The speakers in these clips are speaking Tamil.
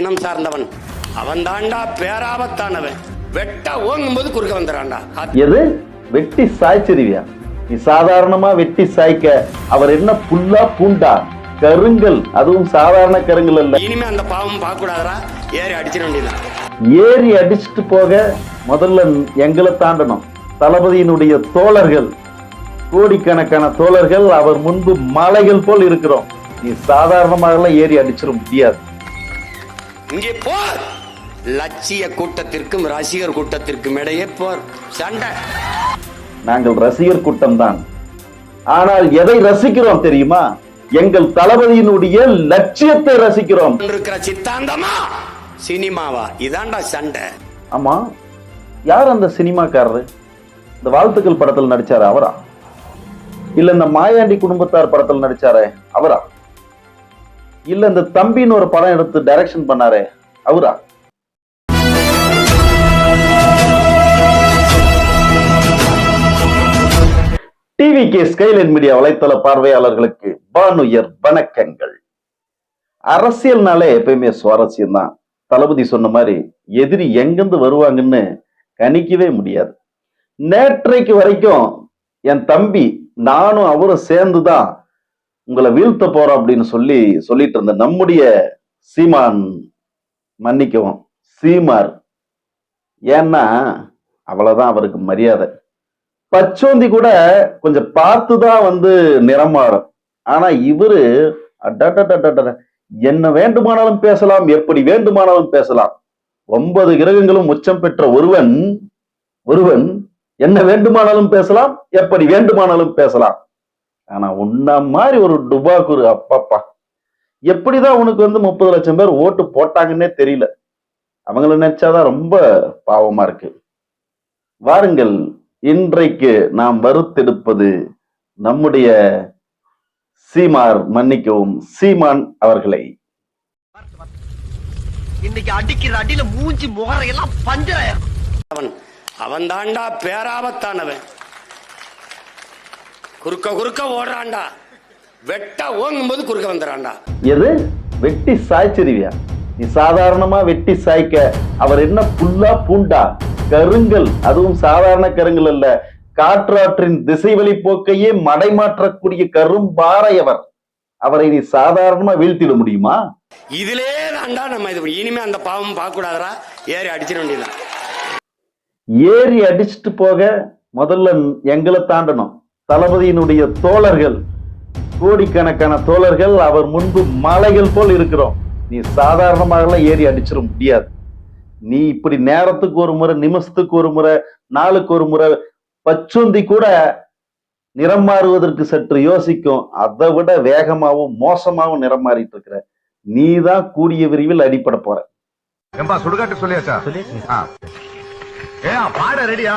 இனம் சார்ந்தவன். அவன் தாண்டா பேராபத்தானவன். வெட்ட ஓங்கும் போது குறுக்க வந்துடான்டா எது? வெட்டி சாய்ச்சிருவியா? நீ சாதாரணமா வெட்டி சாய்க்க அவர் என்ன புல்லா பூண்டா? கருங்கல். அதுவும் சாதாரண கருங்கல் அல்ல. இனிமே அந்த பாவம் பார்க்க கூடாதரா ஏறி அடிச்சிட வேண்டியதான் ஏறி அடிச்சுட்டு போக முதல்ல எங்களை தாண்டணும். தளபதியினுடைய தோழர்கள் கோடிக்கணக்கான தோழர்கள் அவர் முன்பு மலைகள் போல் இருக்கிறோம். நீ சாதாரணமாக ஏறி அடிச்சிட முடியாது. இங்கே போர். லட்சிய கூட்டத்திற்கும் ரசிகர் கூட்டத்திற்கும் இடையே போர். சண்டை. நாங்கள் ரசிகர் கூட்டம் தான் ஆனால் எதை ரசிக்கிறோம் தெரியுமா? எங்கள் தளபதியினுடைய லட்சியத்தை ரசிக்கிறோம். இருக்கிற சித்தாந்தமா? சினிமாவா? இதாண்டா சண்டை. ஆமா யார் அந்த சினிமாக்காரரு? இந்த வாழ்த்துக்கள் படத்தில் நடிச்சாரு? அவரா? இல்ல இந்த மாயாண்டி குடும்பத்தார் படத்தில் நடிச்சாரே அவரா? இல்ல இந்த தம்பின்னு ஒரு படம் எடுத்து டைரக்ஷன் பண்ணாரே அவரா? டிவி கே ஸ்கைலைன் மீடியா வலைத்தள பார்வையாளர்களுக்கு பானுயர் வணக்கங்கள். அரசியல்னாலே எப்பயுமே சுவாரஸ்யம் தான் தளபதி சொன்ன மாதிரி எதிரி எங்கிருந்து வருவாங்கன்னு கணிக்கவே முடியாது. நேற்றைக்கு வரைக்கும் என் தம்பி நானும் அவரும் சேர்ந்துதான் உங்களை வீழ்த்த போறோம் அப்படின்னு சொல்லி சொல்லிட்டு இருந்த நம்முடைய சீமான் மன்னிக்கவும் சீமார். ஏன்னா அவ்வளவுதான் அவருக்கு மரியாதை. பச்சோந்தி கூட கொஞ்சம் பார்த்துதான் வந்து நிறம் மாறும். ஆனா இவரு என்ன வேண்டுமானாலும் பேசலாம் எப்படி வேண்டுமானாலும் பேசலாம். ஒன்பது கிரகங்களும் உச்சம் பெற்ற ஒருவன் ஒருவன் என்ன வேண்டுமானாலும் பேசலாம் எப்படி வேண்டுமானாலும் பேசலாம். ஆனா உன்ன மாதிரி ஒரு டுபாக்குரு அப்பப்பா. எப்படிதான் உனக்கு வந்து முப்பது லட்சம் பேர் ஓட்டு போட்டாங்கன்னே தெரியல. அவங்கள நினைச்சாதான் ரொம்ப பாவமா இருக்கு. வாருங்கள் இன்றைக்கு நாம் வறுத்தெடுப்பது நம்முடைய சீமார் மன்னிக்கவும் சீமான் அவர்களை. இன்னைக்கு அடிக்கிற அடியில மூஞ்சி முகரையெல்லாம் பஞ்சராயிரும் அவன் அவன் தாண்டா பேராபத்தானவன். குறுக்க குறுக்க ஓடுறான்டா. வெட்ட ஓங்கும் போது குறுக்க வந்துடான்டா எது? வெட்டி சாய்ச்சிருவியா? நீ சாதாரணமா வெட்டி சாய்க்க. அவர் என்ன புல்லா பூண்டா? கருங்கல். அதுவும் சாதாரண கருங்கல் அல்ல. காற்றாற்றின் திசைவழி போக்கையே மடைமாற்றக்கூடிய கரும்பாறை அவர் அவரை நீ சாதாரணமா வீழ்த்திட முடியுமா? இதிலே தாண்டா நம்ம இது இனிமே அந்த பாவம் பார்க்க கூடாதரா ஏறி அடிச்சிட வேண்டியதான் ஏறி அடிச்சுட்டு போக முதல்ல எங்களை தாண்டணும். தளபதியினுடைய தோழர்கள் கோடிக்கணக்கான தோழர்கள் அவர் முன்பு மலைகள் போல் இருக்கிறோம். நீ சாதாரணமாக ஏறி அடிச்சிட முடியாது. நீ இப்படி நேரத்துக்கு ஒரு முறை நிமிஷத்துக்கு ஒரு முறை நாளுக்கு ஒரு முறை பச்சுந்தி கூட நிறம் மாறுவதற்கு சற்று யோசிக்கும். அதை விட வேகமாவும் மோசமாவும் நிறம் மாறிட்டு இருக்கிற. நீ தான் கூடிய விரைவில் அடிப்பட போற. சுடுகாட்டு சொல்லியாச்சா. ஏன் பாட ரெடியா?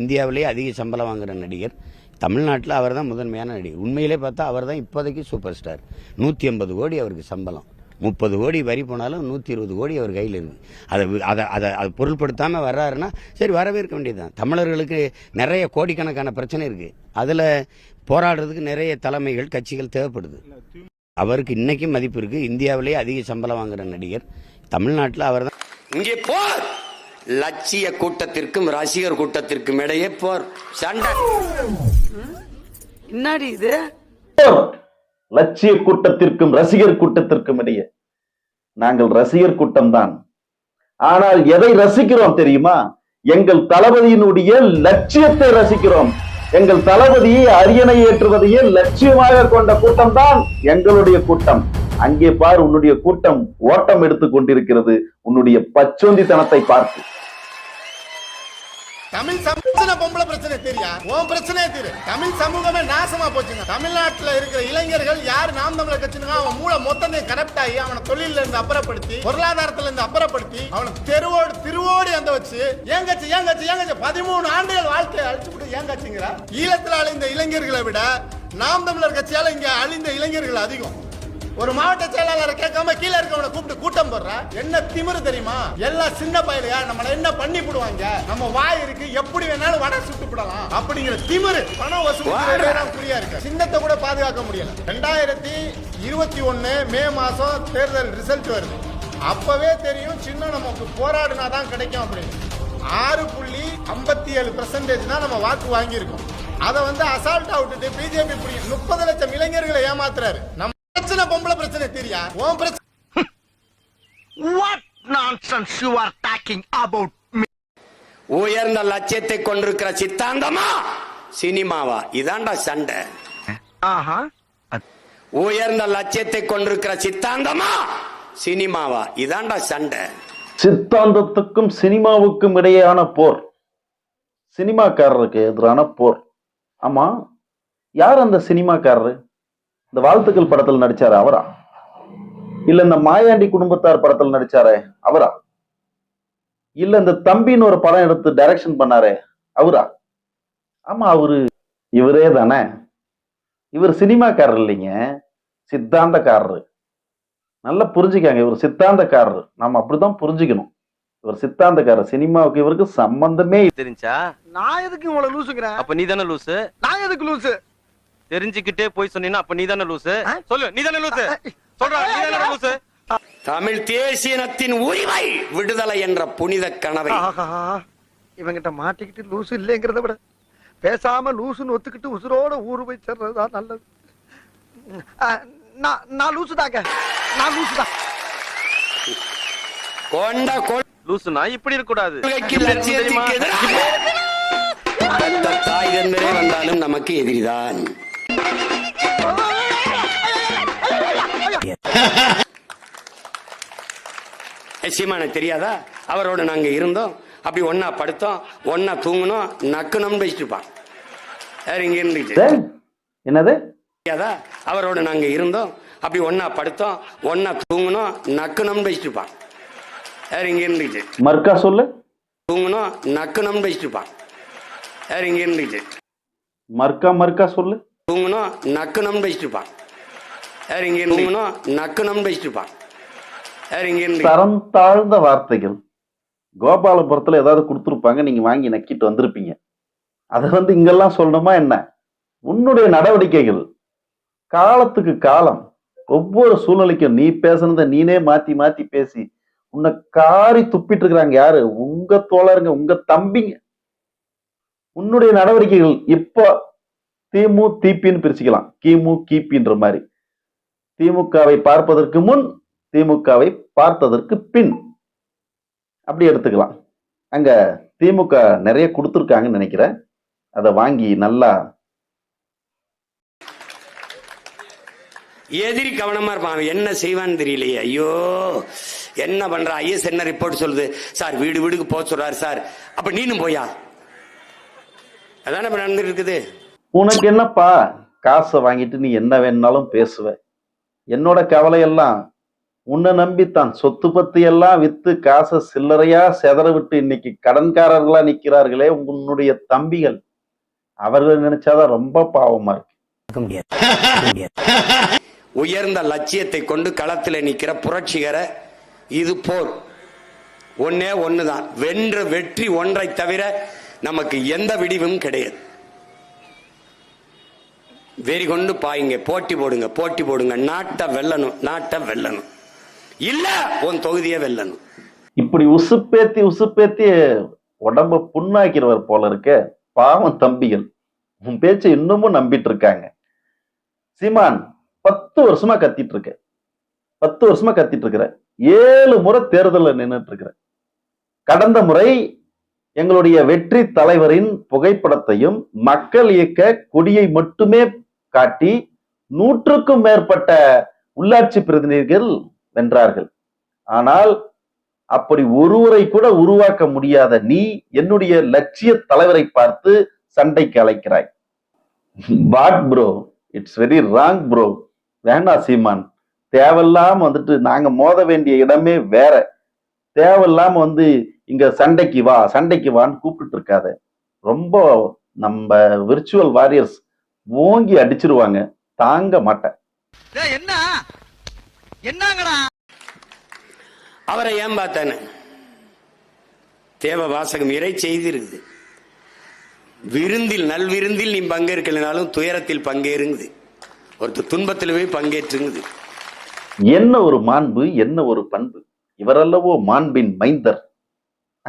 இந்தியாவிலேயே அதிக சம்பளம் வாங்குற நடிகர் தமிழ்நாட்டில் அவர் தான் முதன்மையான நடிகர். உண்மையிலே பார்த்தா அவர் தான் இப்போதைக்கு சூப்பர் ஸ்டார் நூற்றி ஐம்பது கோடி அவருக்கு சம்பளம். முப்பது கோடி வரி போனாலும் நூற்றி இருபது கோடி அவர் கையில் இருக்கு அதை அதை அதை அதை பொருள்படுத்தாமல் வர்றாருன்னா சரி வரவேற்க வேண்டியதுதான். தமிழர்களுக்கு நிறைய கோடிக்கணக்கான பிரச்சனை இருக்குது அதில் போராடுறதுக்கு நிறைய தலைமைகள் கட்சிகள் தேவைப்படுது. அவருக்கு இன்றைக்கும் மதிப்பு இருக்குது இந்தியாவிலேயே அதிக சம்பளம் வாங்குற நடிகர் தமிழ்நாட்டில் அவர் தான் இங்கே போர்! லட்சிய கூட்டத்திற்கும் ரசிகர் கூட்டத்திற்கும் இடையே போர். சண்டை. என்னடி இது? போர் லட்சிய கூட்டத்திற்கும் ரசிகர் கூட்டத்திற்கும் இடையே. நாங்கள் ரசிகர் கூட்டம் தான் ஆனால் எதை ரசிக்கிறோம் தெரியுமா? எங்கள் தளபதியினுடைய லட்சியத்தை ரசிக்கிறோம். எங்கள் தளபதியை அரியணை ஏற்றுவதையே லட்சியமாக கொண்ட கூட்டம் தான் எங்களுடைய கூட்டம். அங்கே பார் உன்னுடைய கூட்டம் ஓட்டம் எடுத்துக் கொண்டிருக்கிறது. உன்னுடைய பச்சோந்தித்தனத்தை பார்த்து. தமிழ் சமூக பொம்பளை பிரச்சனை தெரியா? உன் பிரச்சனையே தெரியு தமிழ் சமூகமே நாசமா போச்சுங்க. தமிழ்நாட்டுல இருக்கிற இளைஞர்கள் யார் நாம் தமிழர் கட்சினா அவன் மூளை மொத்தத்தையும் கரெக்ட் ஆகி அவனை தொழில இருந்து அப்புறப்படுத்தி பொருளாதாரத்துல இருந்து அப்புறப்படுத்தி அவனை தெருவோடு திருவோடி அந்த வச்சு ஏன் கட்சி ஏன் கட்சி ஏன் கட்சி? பதிமூணு ஆண்டுகள் வாழ்க்கையை அழிச்சு விட்டு ஏன் கட்சிங்கிற? ஈழத்தில் அழிந்த இளைஞர்களை விட நாம் தமிழர் கட்சியால இங்க அழிந்த இளைஞர்கள் அதிகம். ஒரு மாவட்ட செயலாளரை கேட்காம கீழே இருக்கவனை கூப்பிட்டு கூட்டம் போடுற? என்ன திமிரு தெரியுமா? எல்லாம் சின்ன பயலையா நம்மள என்ன பண்ணி போடுவாங்க? நம்ம வாய் இருக்கு எப்படி வேணாலும் வடை சுட்டு போடலாம். அப்படிங்கிற திமிரு பணம் வசூல் குறியா இருக்கு. சின்னத்தை கூட பாதுகாக்க முடியல. ரெண்டாயிரத்தி இருபத்தி ஒண்ணு மே மாசம் தேர்தல் ரிசல்ட் வருது. அப்பவே தெரியும் சின்ன நமக்கு போராடினா தான் கிடைக்கும் அப்படின்னு. ஆறு புள்ளி ஐம்பத்தி ஏழு பெர்சன்டேஜ் தான் நம்ம வாக்கு வாங்கியிருக்கோம். அதை வந்து அசால்ட்டா விட்டுட்டு பிஜேபி முப்பது லட்சம் இளைஞர்களை ஏமாத்துறாரு. நம்ம பிரச்சனை பொம்பளை பிரச்சனை தெரியா? உன் பிரச்சனை What nonsense you are talking about me? உயர்ந்த லட்சியத்தை கொண்டிருக்கிற சித்தாந்தமா? சினிமாவா? இதான்டா சண்டை. ஆஹா. உயர்ந்த லட்சியத்தை கொண்டிருக்கிற சித்தாந்தமா? சினிமாவா? இதான்டா சண்டை. சித்தாந்தத்துக்கும் சினிமாவுக்கும் இடையேயான போர். சினிமாக்காரருக்கு எதிரான போர். ஆமா யார் அந்த சினிமாக்காரரு? இந்த வாழ்த்துக்கள் படத்தில் நடிச்சாரு? அவரா? இல்ல இந்த மாயாண்டி குடும்பத்தார் படத்தில் நடிச்சாரே அவரா? இல்ல இந்த தம்பின்னு ஒரு படம் எடுத்து டைரக்ஷன் பண்ணாரே அவரா? ஆமா அவரு இவரே தானே. இவர் சினிமாக்காரர் இல்லைங்க சித்தாந்தக்காரரு. நல்லா புரிஞ்சுக்காங்க இவர் சித்தாந்தக்காரர். நாம அப்படிதான் புரிஞ்சுக்கணும். இவர் சித்தாந்தக்காரர். சினிமாவுக்கு இவருக்கு சம்பந்தமே தெரிஞ்சா? நான் எதுக்கு உங்களை லூசுங்கிறேன் அப்ப நீ தானே லூசு நான் எதுக்கு லூசு தெரிஞ்சுக்கிட்டே போய் சொன்னீங்கன்னா அப்ப நீ தானே லூசு சொல்லு நீ தானே லூசு சொல்றா நீ தானே லூசு? தமிழ் தேசியனத்தின் உரிமை விடுதலை என்ற புனித கனவை. இவங்கிட்ட மாட்டிக்கிட்டு லூசு இல்லைங்கிறத விட பேசாம லூசுன்னு ஒத்துக்கிட்டு உசுரோட ஊரு போய் சேர்றதுதான் நல்லது. நான் நான் லூசு தாங்க நான் லூசு தான் கொண்ட லூசுனா இப்படி இருக்க கூடாது கொள்கைக்கு லட்சியத்துக்கு எதிராக பெத்த தாய் தந்தரே வந்தாலும் நமக்கு எதிரிதான். சீமான தெரியாதா? அவரோட நாங்க இருந்தோம். அப்படி ஒன்னா படுத்தோம். ஒன்னா தூங்கணும் நக்கணும்னு வச்சுட்டு இருப்பான் வேற இங்க இருந்துச்சு என்னது? தெரியாதா? அவரோட நாங்க இருந்தோம். அப்படி ஒன்னா படுத்தோம். ஒன்னா தூங்கணும் நக்கணும்னு வச்சுட்டு இருப்பான் வேற இங்க இருந்துச்சு மர்க்கா சொல்லு. தூங்கணும் நக்கணும்னு வச்சுட்டு இருப்பான் வேற இங்க இருந்துச்சு மர்க்கா மர்க்கா சொல்லு. தூங்கணும் நக்கணும்னு பேசிட்டு இருப்பான் தூங்கணும் நக்கணும்னு பேசிட்டு இருப்பான் தரம் தாழ்ந்த வார்த்தைகள். கோபாலபுரத்துல ஏதாவது கொடுத்துருப்பாங்க நீங்க வாங்கி நக்கிட்டு வந்திருப்பீங்க. அதை வந்து இங்கெல்லாம் சொல்லணுமா என்ன? உன்னுடைய நடவடிக்கைகள். காலத்துக்கு காலம். ஒவ்வொரு சூழ்நிலைக்கும் நீ பேசுனதை நீனே மாத்தி மாத்தி பேசி உன்னை காரி துப்பிட்டு இருக்கிறாங்க யாரு? உங்க தோழருங்க உங்க தம்பிங்க. உன்னுடைய நடவடிக்கைகள் இப்போ திமு தீப்பின்னு பிரிச்சுக்கலாம். கிமு கிபின்ற மாதிரி. திமுகவை பார்ப்பதற்கு முன் திமுகவை பார்த்ததற்கு பின். அப்படி எடுத்துக்கலாம். அங்க திமுக நிறைய கொடுத்துருக்காங்கன்னு நினைக்கிறேன். அதை வாங்கி நல்லா எதிரி கவனமா இருப்பான். என்ன செய்வான்னு தெரியலையே. ஐயோ என்ன பண்ற? ஐஎஸ் என்ன ரிப்போர்ட் சொல்லுது? சார் வீடு வீடுக்கு போக சொல்றாரு சார். அப்ப நீனும் போயா? அதான இப்ப நடந்துட்டு இருக்குது. உனக்கு என்னப்பா? காசை வாங்கிட்டு நீ என்ன வேணாலும் பேசுவ. என்னோட கவலையெல்லாம் உன்னை நம்பித்தான். சொத்து பத்து எல்லாம் வித்து காசை சில்லறையா செதற விட்டு இன்னைக்கு கடன்காரர்களா நிக்கிறார்களே உன்னுடைய தம்பிகள். அவர்கள் நினைச்சாதான் ரொம்ப பாவமா இருக்கு. உயர்ந்த லட்சியத்தை கொண்டு களத்தில் நிக்கிற புரட்சிகர இது போர். ஒன்னே ஒண்ணுதான். வென்ற வெற்றி ஒன்றை தவிர நமக்கு எந்த விடிவும் கிடையாது. வெறி கொண்டு பாயுங்க போட்டி போடுங்க போட்டி போடுங்க. நாட்டை வெல்லணும் நாட்டை வெல்லணும். இல்ல உன் தொகுதியை வெல்லணும். இப்படி உசுப்பேத்தி உசுப்பேத்தி உடம்ப புண்ணாக்கிறவர் போல இருக்க பாவம் தம்பிகள். உன் பேச்சை இன்னமும் நம்பிட்டு இருக்காங்க சீமான் பத்து வருஷமா கத்திட்டு இருக்க பத்து வருஷமா கத்திட்டு இருக்கிற ஏழு முறை தேர்தலில் நின்றுட்டு இருக்கிற கடந்த முறை எங்களுடைய வெற்றி தலைவரின் புகைப்படத்தையும் மக்கள் இயக்க கொடியை மட்டுமே காட்டி நூற்றுக்கும் மேற்பட்ட உள்ளாட்சி பிரதிநிதிகள் வென்றார்கள். ஆனால் அப்படி ஒருவரை கூட உருவாக்க முடியாத நீ என்னுடைய லட்சிய தலைவரை பார்த்து சண்டைக்கு அழைக்கிறாய். But bro it's very wrong bro வேண்டாம் சீமான். தேவையில்லாம வந்துட்டு நாங்க மோத வேண்டிய இடமே வேற. தேவையில்லாம வந்து இங்க சண்டைக்கு வா சண்டைக்கு வான்னு கூப்பிட்டு இருக்காத. ரொம்ப நம்ம விர்ச்சுவல் வாரியர்ஸ் ஓங்கி அடிச்சிருவாங்க. தாங்க மாட்டேன். என்ன? என்னங்கடா? அவரை ஏன் பார்த்தானே? தேவ வாசகம் இறை செய்தி இருக்குது விருந்தில் நல்விருந்தில் நீ பங்கேற்கலைனாலும் துயரத்தில் பங்கேறுங்குது. ஒருத்தர் துன்பத்தில் போய் பங்கேற்றுங்குது. என்ன ஒரு மாண்பு என்ன ஒரு பண்பு? இவரல்லவோ மாண்பின் மைந்தர்.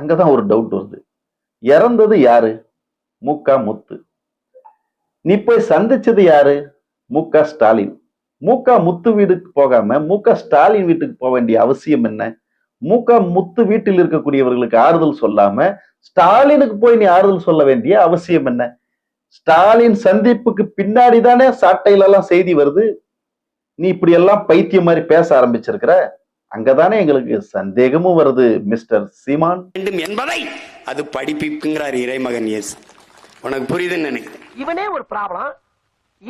அங்கதான் ஒரு டவுட் வருது. இறந்தது யாரு? முக முத்து. நீ போய் சந்திச்சது யாரு? முக ஸ்டாலின். முக முத்து வீட்டுக்கு போகாம முக ஸ்டாலின் வீட்டுக்கு போக வேண்டிய அவசியம் என்ன? முக முத்து வீட்டில் இருக்கக்கூடியவர்களுக்கு ஆறுதல் சொல்லாம ஸ்டாலினுக்கு போய் நீ ஆறுதல் சொல்ல வேண்டிய அவசியம் என்ன? ஸ்டாலின் சந்திப்புக்கு பின்னாடி தானே சாட்டையில எல்லாம் செய்தி வருது. நீ இப்படி எல்லாம் பைத்தியம் மாதிரி பேச ஆரம்பிச்சிருக்கிற? அங்கதானே எங்களுக்கு சந்தேகமும் வருது மிஸ்டர் சீமான். வேண்டும் என்பதை அது படிப்புங்கிறார் இறைமகன் இயேசு. உனக்கு புரியுதுன்னு நினைக்கிறேன். இவனே ஒரு ப்ராப்ளம்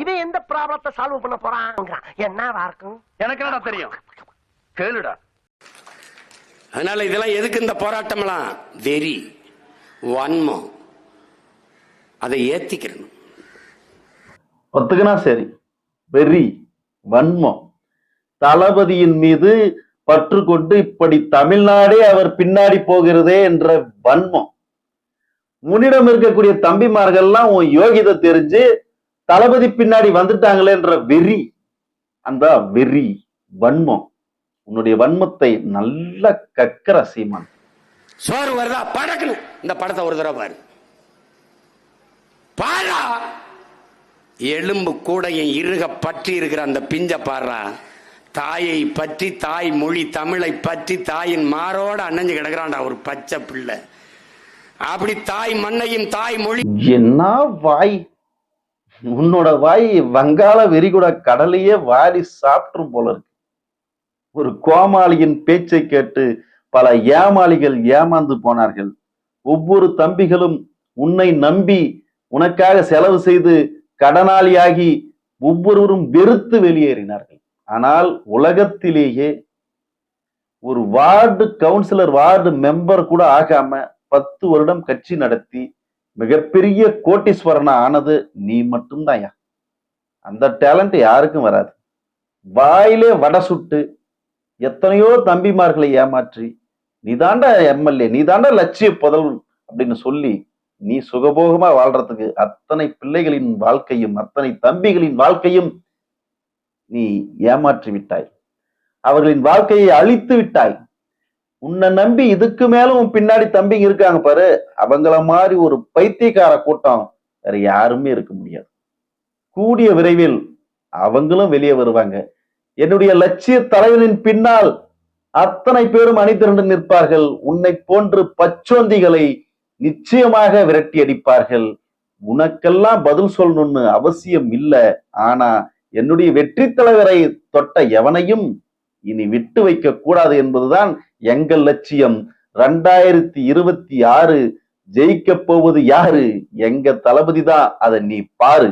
இவன் எந்த ப்ராப்ளத்தை சால்வ் பண்ண போறான் என்னவா இருக்கும்? எனக்கு என்னடா தெரியும்? கேளுடா. அதனால இதெல்லாம் எதுக்கு இந்த போராட்டம்லாம் வெறி வன்மம். அதை ஏத்திக்கிறணும் ஒத்துக்கினா சரி. வெறி வன்மம். தளபதியின் மீது பற்று கொண்டு இப்படி தமிழ்நாடே அவர் பின்னாடி போகிறதே என்ற வன்மம். உன்னிடம் இருக்கக்கூடிய தம்பிமார்கள்லாம் உன் யோகிதை தெரிஞ்சு தளபதி பின்னாடி வந்துட்டாங்களேன்ற வெறி அந்த வெறி வன்மம் உன்னுடைய வன்மத்தை நல்லா கக்கற சீமான். சோறு வருதா? படக்கணும் இந்த படத்தை ஒரு தடவை பாரு. பாரா! எலும்பு கூடையை இருக பற்றி இருக்கிற அந்த பிஞ்ச பாடுறா தாயை பற்றி தாய் மொழி தமிழை பற்றி தாயின் மாரோட அணைஞ்சு கிடக்குறான்டா ஒரு பச்சை பிள்ளை. அப்படி தாய் மண்ணையும் தாய் மொழி என்ன வாய்? உன்னோட வாய் வங்காள வெறிகுட கடலையே வாரி சாப்பிட்ரும் போல இருக்கு. ஒரு கோமாளியின் பேச்சை கேட்டு பல ஏமாளிகள் ஏமாந்து போனார்கள். ஒவ்வொரு தம்பிகளும் உன்னை நம்பி உனக்காக செலவு செய்து கடனாளியாகி ஒவ்வொருவரும் வெறுத்து வெளியேறினார்கள். ஆனால் உலகத்திலேயே ஒரு வார்டு கவுன்சிலர் வார்டு மெம்பர் கூட ஆகாம பத்து வருடம் கட்சி நடத்தி மிகப்பெரிய கோட்டீஸ்வரனா ஆனது நீ மட்டும்தான்யா. அந்த டேலண்ட் யாருக்கும் வராது. வாயிலே வடை சுட்டு எத்தனையோ தம்பிமார்களை ஏமாற்றி நீதாண்டா எம்எல்ஏ நீதாண்டா லட்சிய புதல் அப்படின்னு சொல்லி நீ சுகபோகமா வாழ்றதுக்கு அத்தனை பிள்ளைகளின் வாழ்க்கையும் அத்தனை தம்பிகளின் வாழ்க்கையும் நீ ஏமாற்றி விட்டாய் அவர்களின் வாழ்க்கையை அழித்து விட்டாய் உன்னை நம்பி இதுக்கு மேலும் உன் பின்னாடி தம்பிங்க இருக்காங்க பாரு. அவங்கள மாதிரி ஒரு பைத்தியக்கார கூட்டம் வேற யாருமே இருக்க முடியாது. கூடிய விரைவில் அவங்களும் வெளியே வருவாங்க. என்னுடைய லட்சிய தலைவனின் பின்னால் அத்தனை பேரும் அணிதிரண்டு நிற்பார்கள். உன்னை போன்று பச்சோந்திகளை நிச்சயமாக விரட்டி அடிப்பார்கள். உனக்கெல்லாம் பதில் சொல்லணும்னு அவசியம் இல்லை. ஆனா என்னுடைய வெற்றி தலைவரை தொட்ட எவனையும் இனி விட்டு வைக்க கூடாது என்பதுதான் எங்கள் லட்சியம் ரெண்டாயிரத்தி இருபத்தி ஆறு ஜெயிக்க போவது யாரு? எங்க தளபதி தான். அதை நீ பாரு.